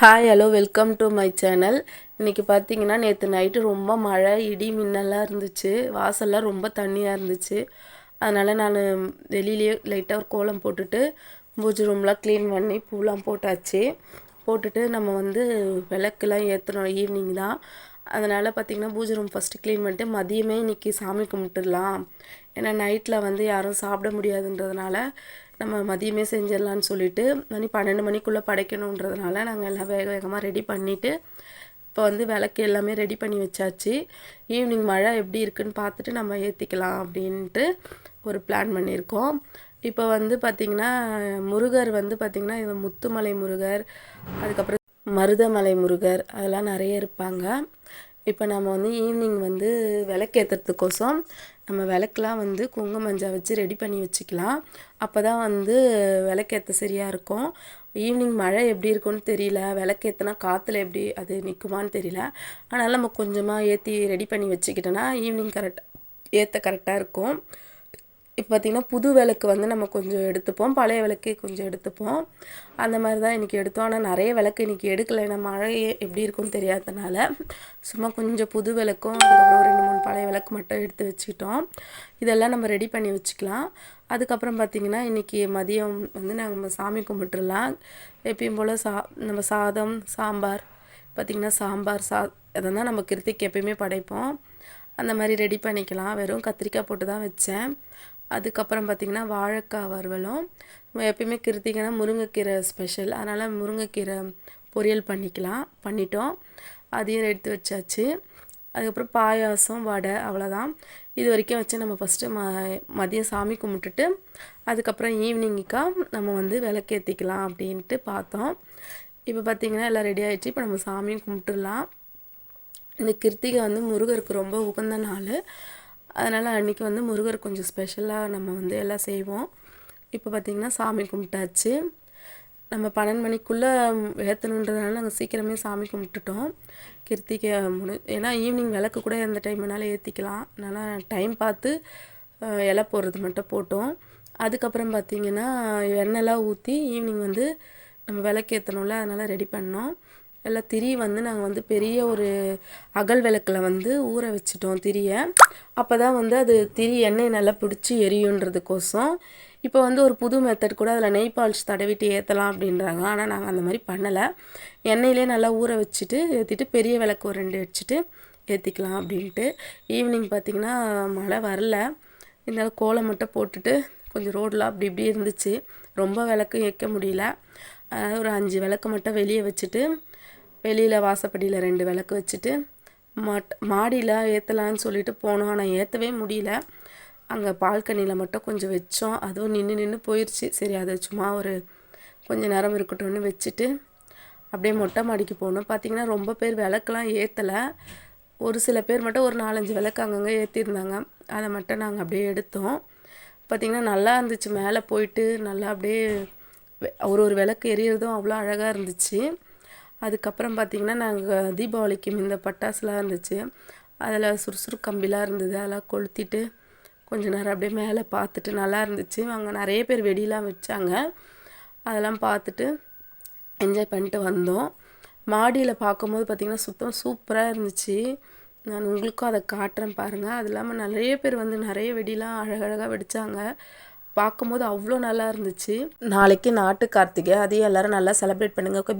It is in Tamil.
Hi hello welcome to my channel இன்றைக்கி பார்த்தீங்கன்னா நேற்று நைட்டு ரொம்ப மழை இடி மின்னலாக இருந்துச்சு. வாசல்லாம் ரொம்ப தண்ணியாக இருந்துச்சு. அதனால் நான் வெளியிலேயே லைட்டாக ஒரு கோலம் போட்டுட்டு பூஜை ரூம்லாம் க்ளீன் பண்ணி பூலாம் போட்டாச்சு. போட்டுட்டு நம்ம வந்து விளக்குலாம் ஏற்றணும் ஈவினிங் தான். அதனால் பார்த்திங்கன்னா பூஜை ரூம் ஃபஸ்ட்டு க்ளீன் பண்ணிட்டு மதியமே இன்றைக்கி சாமி கும்பிட்டுடலாம். ஏன்னா நைட்டில் வந்து யாரும் சாப்பிட முடியாதுன்றதுனால நம்ம மதியமே செஞ்சிடலான்னு சொல்லிட்டு மணி பன்னெண்டு மணிக்குள்ளே படைக்கணுன்றதுனால நாங்கள் எல்லாம் வேக வேகமாக ரெடி பண்ணிவிட்டு இப்போ வந்து விளக்கு எல்லாமே ரெடி பண்ணி வச்சாச்சு. ஈவினிங் மழை எப்படி இருக்குன்னு பார்த்துட்டு நம்ம ஏற்றிக்கலாம் அப்படின்ட்டு ஒரு பிளான் பண்ணியிருக்கோம். இப்போ வந்து பார்த்திங்கன்னா முருகர் வந்து பார்த்திங்கன்னா இது முத்துமலை முருகர் அதுக்கப்புறம் மருதமலை முருகர் அதெல்லாம் நிறைய இருப்பாங்க. இப்போ நம்ம வந்து ஈவினிங் வந்து விளக்கேற்றுறதுக்கோசம் நம்ம விளக்குலாம் வந்து குங்கும மஞ்சள் வச்சு ரெடி பண்ணி வச்சுக்கலாம். அப்போ தான் வந்து விளக்கேற்ற சரியாக இருக்கும். ஈவினிங் மழை எப்படி இருக்கும்னு தெரியல. விளக்கேற்றினா காற்றுல எப்படி அது நிற்குமான்னு தெரியல. அதனால் நம்ம கொஞ்சமாக ஏற்றி ரெடி பண்ணி வச்சுக்கிட்டோன்னா ஈவினிங் கரெக்டாக ஏற்ற கரெக்டாக இருக்கும். இப்போ பார்த்திங்கன்னா புது விளக்கு வந்து நம்ம கொஞ்சம் எடுத்துப்போம். பழைய விளக்கு கொஞ்சம் எடுத்துப்போம். அந்த மாதிரி தான் இன்றைக்கி எடுத்தோம். ஆனால் நிறைய விளக்கு இன்றைக்கி எடுக்கலை. ஏன்னா மழை எப்படி இருக்கும்னு தெரியாதனால சும்மா கொஞ்சம் புது விளக்கும் அதுக்கப்புறம் ரெண்டு மூணு பழைய விளக்கு மட்டும் எடுத்து வச்சுக்கிட்டோம். இதெல்லாம் நம்ம ரெடி பண்ணி வச்சுக்கலாம். அதுக்கப்புறம் பார்த்திங்கன்னா இன்றைக்கி மதியம் வந்து நாங்கள் சாமி கும்பிட்டுலாம் எப்பயும் போல் சா நம்ம சாதம் சாம்பார் பார்த்திங்கன்னா சாம்பார் சா தான் நம்ம கிருத்திக்கு எப்பயுமே படைப்போம். அந்த மாதிரி ரெடி பண்ணிக்கலாம். வெறும் கத்திரிக்காய் போட்டு தான் வச்சேன். அதுக்கப்புறம் பார்த்திங்கன்னா வாழைக்காய் வறுவலும் எப்பயுமே கிருத்திகைனா முருங்கைக்கீரை ஸ்பெஷல் அதனால் முருங்கைக்கீரை பொரியல் பண்ணிக்கலாம் பண்ணிட்டோம். அதையும் எடுத்து வச்சாச்சு. அதுக்கப்புறம் பாயாசம் வடை அவ்வளோதான் இது வரைக்கும் வச்சு நம்ம ஃபஸ்ட்டு ம மதியம் சாமி கும்பிட்டுட்டு அதுக்கப்புறம் ஈவினிங்க்காக நம்ம வந்து விளக்கேற்றிக்கலாம் அப்படின்ட்டு பார்த்தோம். இப்போ பார்த்திங்கன்னா எல்லாம் ரெடி ஆகிடுச்சு இப்போ நம்ம சாமியும் கும்பிட்டுடலாம். இந்த கிருத்திகை வந்து முருகருக்கு ரொம்ப உகந்த நாள். அதனால் அன்றைக்கி வந்து முருகர் கொஞ்சம் ஸ்பெஷலாக நம்ம வந்து எல்லாம் செய்வோம். இப்போ பார்த்திங்கன்னா சாமி கும்பிட்டாச்சு. நம்ம பன்னெண்டு மணிக்குள்ளே ஏற்றணுன்றதுனால நாங்கள் சீக்கிரமே சாமி கும்பிட்டுட்டோம். கிருத்திகை முடி ஏன்னா ஈவினிங் விளக்கு கூட எந்த டைம் வேணாலும் ஏற்றிக்கலாம் அதனால் டைம் பார்த்து இலை போடுறது மட்டும் போட்டோம். அதுக்கப்புறம் பார்த்திங்கன்னா எண்ணெய்லாம் ஊற்றி ஈவினிங் வந்து நம்ம விளக்கு ஏற்றணும்ல அதனால் ரெடி பண்ணோம். எல்லாம் திரி வந்து நாங்கள் வந்து பெரிய ஒரு அகல் விளக்கில் வந்து ஊற வச்சிட்டோம் திரியை. அப்போ தான் வந்து அது திரி எண்ணெய் நல்லா பிடிச்சி எரியுன்றதுக்கோசம். இப்போ வந்து ஒரு புது மெத்தட் கூட அதில் நெய் பாலிஷ் தடவிட்டு ஏற்றலாம் அப்படின்றாங்க. ஆனால் நாங்கள் அந்த மாதிரி பண்ணலை. எண்ணெயிலே நல்லா ஊற வச்சுட்டு ஏற்றிட்டு பெரிய விளக்கு ஒரு ரெண்டு வச்சுட்டு ஏற்றிக்கலாம் அப்படின்ட்டு. ஈவினிங் பார்த்திங்கன்னா மழை வரல. இருந்தாலும் கோலம் மட்டும் போட்டுட்டு கொஞ்சம் ரோடெலாம் அப்படி இப்படி இருந்துச்சு. ரொம்ப விளக்கு ஏற்க முடியல. ஒரு அஞ்சு விளக்கு மட்டும் வெளியே வச்சுட்டு வெளியில் வாசப்படியில் ரெண்டு விளக்கு வச்சுட்டு மட் மாடியில் ஏற்றலான்னு சொல்லிட்டு போனோம். ஆனால் ஏற்றவே முடியல. அங்கே பால்கனியில் மட்டும் கொஞ்சம் வச்சோம். அதுவும் நின்று நின்று போயிடுச்சு சரி அதை சும்மா ஒரு கொஞ்சம் நேரம் இருக்கட்டும்னு வச்சுட்டு அப்படியே மொட்டை மாடிக்கு போனோம். பார்த்திங்கன்னா ரொம்ப பேர் விளக்கெலாம் ஏற்றலை ஒரு சில பேர் மட்டும் ஒரு நாலஞ்சு விளக்கு அங்கங்கே ஏற்றிருந்தாங்க அதை மட்டும் நாங்கள் அப்படியே எடுத்தோம். பார்த்திங்கன்னா நல்லா இருந்துச்சு. மேலே போயிட்டு நல்லா அப்படியே ஒரு ஒரு விளக்கு எரியறதும் அவ்வளோ அழகாக இருந்துச்சு. அதுக்கப்புறம் பார்த்திங்கன்னா நாங்கள் தீபாவளிக்கு இந்த பட்டாசுலாம் இருந்துச்சு. அதில் சுறுசுறு கம்பிலாம் இருந்தது. அதெல்லாம் கொளுத்திட்டு கொஞ்ச நேரம் அப்படியே மேலே பார்த்துட்டு நல்லா இருந்துச்சு. அங்கே நிறைய பேர் வெடிலாம் வச்சாங்க. அதெல்லாம் பார்த்துட்டு என்ஜாய் பண்ணிட்டு வந்தோம். மாடியில் பார்க்கும்போது பார்த்திங்கன்னா சுத்தம் சூப்பராக இருந்துச்சு. நான் உங்களுக்கும் அதை காட்டுறேன் பாருங்கள் அது இல்லாமல் நிறைய பேர் வந்து நிறைய வெடிலாம் அழகழகாக வெடித்தாங்க பார்க்கும்போது அவ்வளோ நல்லா இருந்துச்சு. நாளைக்கு நாட்டு கார்த்திகை. அதையும் எல்லோரும் நல்லா செலிப்ரேட் பண்ணுங்கள்